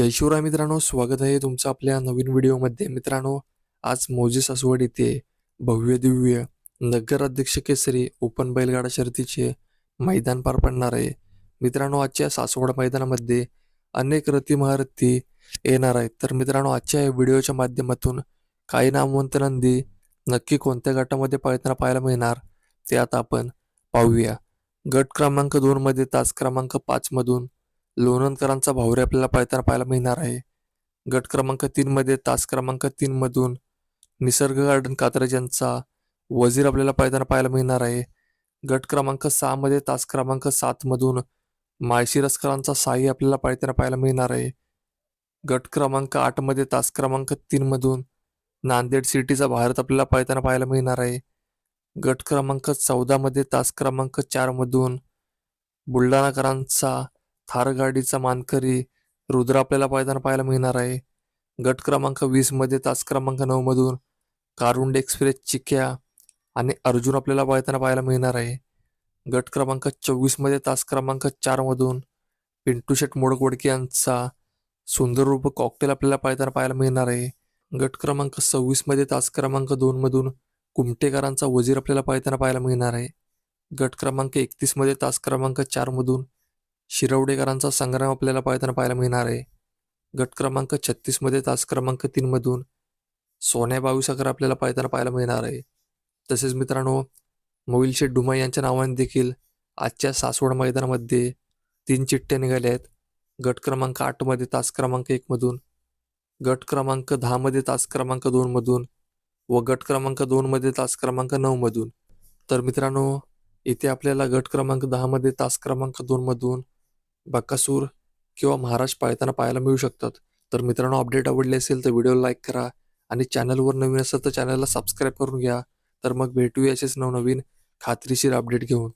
जय शिवराय मित्रांनो स्वागत आहे तुमचं आपल्या नवीन व्हिडिओमध्ये. मित्रांनो आज मौजे सासवड येथे भव्य दिव्य नगराध्यक्ष केसरी ओपन बैलगाडा शर्तीचे मैदान पार पडणार आहे. मित्रांनो आजच्या सासवड मैदानामध्ये अनेक रथी महारथी येणार आहेत. तर मित्रांनो आजच्या या व्हिडिओच्या माध्यमातून काही नामवंत नंदी नक्की कोणत्या गटामध्ये पळताना पाहायला मिळणार ते आता आपण पाहूया. गट क्रमांक दोनमध्ये तास क्रमांक पाचमधून लोणंदकरांचा भावरे आपल्याला पळताना पाहायला मिळणार आहे. गट क्रमांक तीनमध्ये तास क्रमांक तीनमधून निसर्ग गार्डन कात्रज यांचा वजीर आपल्याला पळताना पाहायला मिळणार आहे. गट क्रमांक सहामध्ये तास क्रमांक सातमधून माळशिरसकरांचा साई आपल्याला पळताना पाहायला मिळणार आहे. गट क्रमांक आठमध्ये तास क्रमांक तीनमधून नांदेड सिटीचा भारत आपल्याला पळताना पाहायला मिळणार आहे. गट क्रमांक चौदामध्ये तास क्रमांक चारमधून बुलढाणाकरांचा थार गाडीचा मानकरी रुद्र आपल्याला पायताना पाहायला मिळणार आहे. गट क्रमांक वीसमध्ये तास क्रमांक नऊ मधून कारुंड एक्सप्रेस चिक्या आणि अर्जुन आपल्याला पायताना पाहायला मिळणार आहे. गट क्रमांक चोवीसमध्ये तास क्रमांक चार मधून पिंटू शेट मोडकवडके यांचा सुंदर रूप कॉकटेल आपल्याला पाहताना पाहायला मिळणार आहे. गट क्रमांक सव्वीसमध्ये तास क्रमांक दोन मधून कुमटेकरांचा वजीर आपल्याला पायताना पाहायला मिळणार आहे. गट क्रमांक एकतीसमध्ये तास क्रमांक चार मधून शिरवडेकरांचा संग्राम आपल्याला पाहताना पाहायला मिळणार आहे. गट क्रमांक छत्तीसमध्ये तास क्रमांक तीनमधून सोन्या बावीसाकर आपल्याला पाहताना पाहायला मिळणार आहे. तसेच मित्रांनो मोहिल डुमा यांच्या नावाने देखील आजच्या सासवड मैदानामध्ये तीन चिठ्ठ्या निघाल्या आहेत. गट क्रमांक आठमध्ये तास क्रमांक एकमधून गट क्रमांक दहामध्ये तास क्रमांक दोनमधून व गट क्रमांक दोनमध्ये तास क्रमांक नऊमधून तर मित्रांनो इथे आपल्याला गट क्रमांक दहामध्ये तास क्रमांक दोनमधून बकासूर किंवा महाराज पाळताना पाहायला मिळू शकतात. तर मित्रांनो अपडेट आवडले असेल तर व्हिडिओ लाईक करा आणि चॅनलवर नवीन असेल तर चॅनलला सबस्क्राईब करून घ्या. तर मग भेटूया असेच नवनवीन खात्रीशीर अपडेट घेऊन.